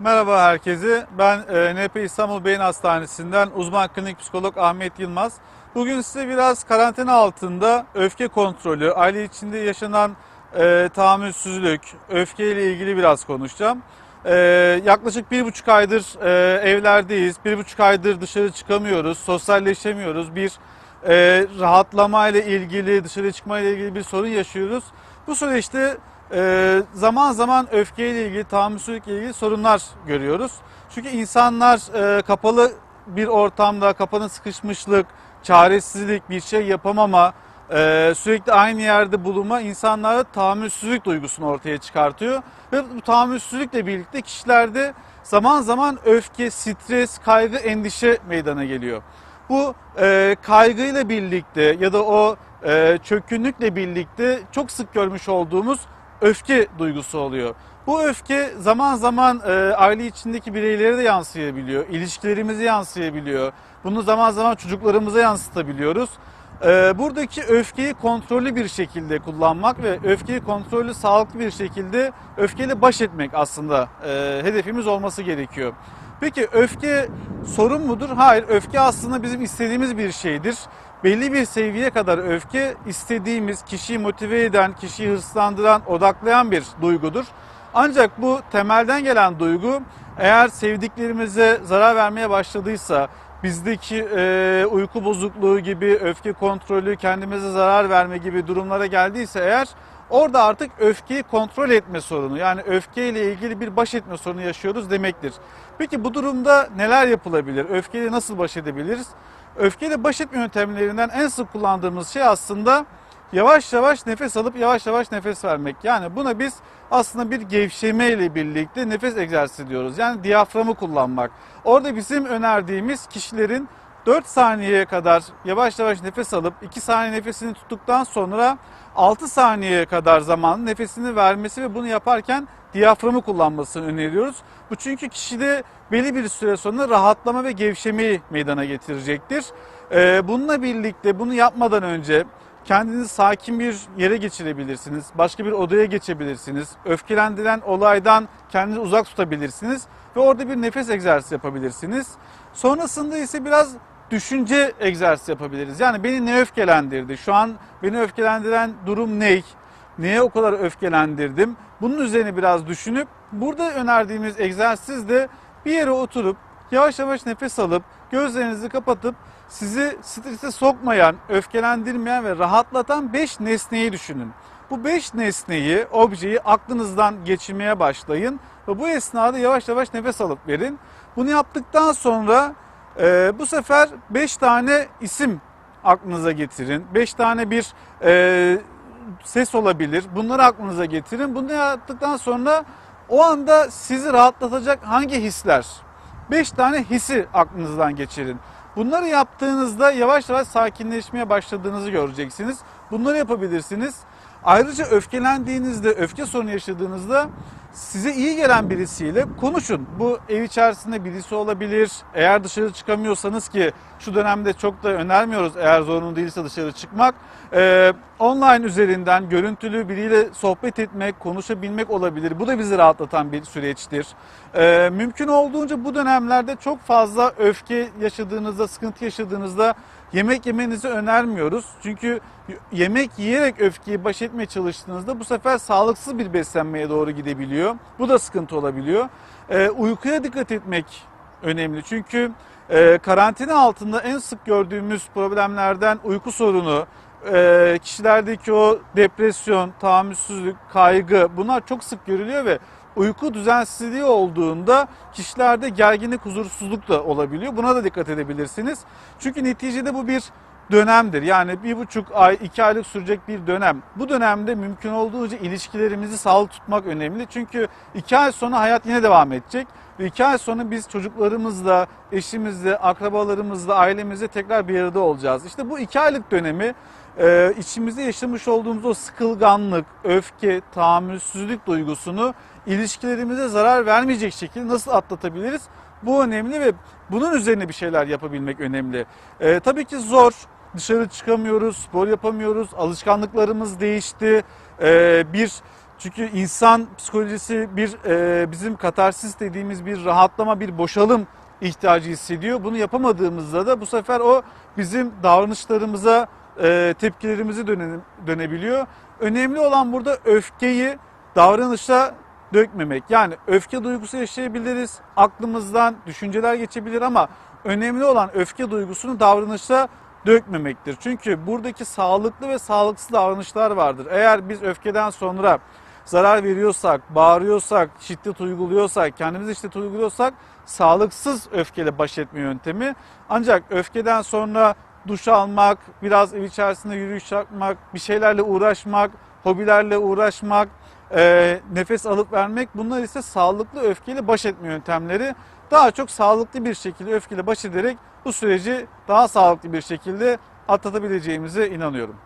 Merhaba herkese. Ben e, NP İstanbul Beyin Hastanesi'nden uzman klinik psikolog Ahmet Yılmaz. Bugün size biraz karantina altında öfke kontrolü, aile içinde yaşanan e, tahammülsüzlük, öfke ile ilgili biraz konuşacağım. E, yaklaşık bir buçuk aydır e, evlerdeyiz, bir buçuk aydır dışarı çıkamıyoruz, sosyalleşemiyoruz. Bir e, rahatlama ile ilgili, dışarı çıkma ile ilgili bir sorun yaşıyoruz. Bu süreçte e, zaman zaman öfkeyle ilgili, tahammülsüzlükle ilgili sorunlar görüyoruz. Çünkü insanlar e, kapalı bir ortamda, kapanın sıkışmışlık, çaresizlik, bir şey yapamama, e, sürekli aynı yerde bulunma insanlarda tahammülsüzlük duygusunu ortaya çıkartıyor. Ve bu tahammülsüzlükle birlikte kişilerde zaman zaman öfke, stres, kaygı, endişe meydana geliyor. Bu e, kaygıyla birlikte ya da o e, çökkünlükle birlikte çok sık görmüş olduğumuz öfke duygusu oluyor. Bu öfke zaman zaman e, aile içindeki bireylere de yansıyabiliyor, ilişkilerimize yansıyabiliyor. Bunu zaman zaman çocuklarımıza yansıtabiliyoruz. E, buradaki öfkeyi kontrollü bir şekilde kullanmak ve öfkeyi kontrollü sağlıklı bir şekilde öfkeyle baş etmek aslında e, hedefimiz olması gerekiyor. Peki öfke sorun mudur? Hayır, öfke aslında bizim istediğimiz bir şeydir. Belli bir seviyeye kadar öfke istediğimiz, kişiyi motive eden, kişiyi hırslandıran, odaklayan bir duygudur. Ancak bu temelden gelen duygu eğer sevdiklerimize zarar vermeye başladıysa, bizdeki e, uyku bozukluğu gibi, öfke kontrolü, kendimize zarar verme gibi durumlara geldiyse eğer orada artık öfkeyi kontrol etme sorunu yani öfkeyle ilgili bir baş etme sorunu yaşıyoruz demektir. Peki bu durumda neler yapılabilir? Öfkeyle nasıl baş edebiliriz? Öfkeyle baş etme yöntemlerinden en sık kullandığımız şey aslında yavaş yavaş nefes alıp yavaş yavaş nefes vermek. Yani buna biz aslında bir gevşeme ile birlikte nefes egzersizi diyoruz. Yani diyaframı kullanmak. Orada bizim önerdiğimiz kişilerin 4 saniyeye kadar yavaş yavaş nefes alıp 2 saniye nefesini tuttuktan sonra 6 saniyeye kadar zaman nefesini vermesi ve bunu yaparken diyaframı kullanmasını öneriyoruz. Bu çünkü kişide belli bir süre sonra rahatlama ve gevşemeyi meydana getirecektir. Ee, bununla birlikte bunu yapmadan önce kendinizi sakin bir yere geçirebilirsiniz. Başka bir odaya geçebilirsiniz. Öfkelendiren olaydan kendinizi uzak tutabilirsiniz. Ve orada bir nefes egzersizi yapabilirsiniz. Sonrasında ise biraz düşünce egzersizi yapabiliriz. Yani beni ne öfkelendirdi? Şu an beni öfkelendiren durum ne? Neye o kadar öfkelendirdim? Bunun üzerine biraz düşünüp burada önerdiğimiz egzersiz de bir yere oturup yavaş yavaş nefes alıp gözlerinizi kapatıp sizi strese sokmayan, öfkelendirmeyen ve rahatlatan 5 nesneyi düşünün. Bu 5 nesneyi, objeyi aklınızdan geçirmeye başlayın ve bu esnada yavaş yavaş nefes alıp verin. Bunu yaptıktan sonra e, bu sefer 5 tane isim aklınıza getirin. 5 tane bir e, ses olabilir. Bunları aklınıza getirin. Bunu yaptıktan sonra o anda sizi rahatlatacak hangi hisler? 5 tane hissi aklınızdan geçirin. Bunları yaptığınızda yavaş yavaş sakinleşmeye başladığınızı göreceksiniz. Bunları yapabilirsiniz. Ayrıca öfkelendiğinizde, öfke sorunu yaşadığınızda size iyi gelen birisiyle konuşun. Bu ev içerisinde birisi olabilir. Eğer dışarı çıkamıyorsanız ki şu dönemde çok da önermiyoruz eğer zorunlu değilse dışarı çıkmak. Ee, online üzerinden görüntülü biriyle sohbet etmek, konuşabilmek olabilir. Bu da bizi rahatlatan bir süreçtir. Ee, mümkün olduğunca bu dönemlerde çok fazla öfke yaşadığınızda, sıkıntı yaşadığınızda yemek yemenizi önermiyoruz. Çünkü yemek yiyerek öfkeyi baş etmeye çalıştığınızda bu sefer sağlıksız bir beslenmeye doğru gidebiliyor. Bu da sıkıntı olabiliyor. Ee, uykuya dikkat etmek önemli. Çünkü e, karantina altında en sık gördüğümüz problemlerden uyku sorunu, e, kişilerdeki o depresyon, tahammülsüzlük, kaygı bunlar çok sık görülüyor ve uyku düzensizliği olduğunda kişilerde gerginlik, huzursuzluk da olabiliyor. Buna da dikkat edebilirsiniz. Çünkü neticede bu bir dönemdir. Yani bir buçuk ay, iki aylık sürecek bir dönem. Bu dönemde mümkün olduğunca ilişkilerimizi sağlıklı tutmak önemli. Çünkü iki ay sonra hayat yine devam edecek. Ve iki ay sonra biz çocuklarımızla, eşimizle, akrabalarımızla, ailemizle tekrar bir arada olacağız. İşte bu iki aylık dönemi e, içimizde yaşamış olduğumuz o sıkılganlık, öfke, tahammülsüzlük duygusunu ilişkilerimize zarar vermeyecek şekilde nasıl atlatabiliriz? Bu önemli ve bunun üzerine bir şeyler yapabilmek önemli. E, tabii ki zor. Dışarı çıkamıyoruz, spor yapamıyoruz, alışkanlıklarımız değişti. E, bir Çünkü insan psikolojisi bir e, bizim katarsis dediğimiz bir rahatlama, bir boşalım ihtiyacı hissediyor. Bunu yapamadığımızda da bu sefer o bizim davranışlarımıza, e, tepkilerimizi döne, dönebiliyor. Önemli olan burada öfkeyi davranışa dökmemek. Yani öfke duygusu yaşayabiliriz. Aklımızdan düşünceler geçebilir ama önemli olan öfke duygusunu davranışa dökmemektir. Çünkü buradaki sağlıklı ve sağlıksız davranışlar vardır. Eğer biz öfkeden sonra zarar veriyorsak, bağırıyorsak, şiddet uyguluyorsak, kendimize şiddet uyguluyorsak sağlıksız öfkeyle baş etme yöntemi. Ancak öfkeden sonra duş almak, biraz ev içerisinde yürüyüş yapmak, bir şeylerle uğraşmak, hobilerle uğraşmak, e, nefes alıp vermek bunlar ise sağlıklı öfkeyle baş etme yöntemleri. Daha çok sağlıklı bir şekilde öfkeyle baş ederek bu süreci daha sağlıklı bir şekilde atlatabileceğimize inanıyorum.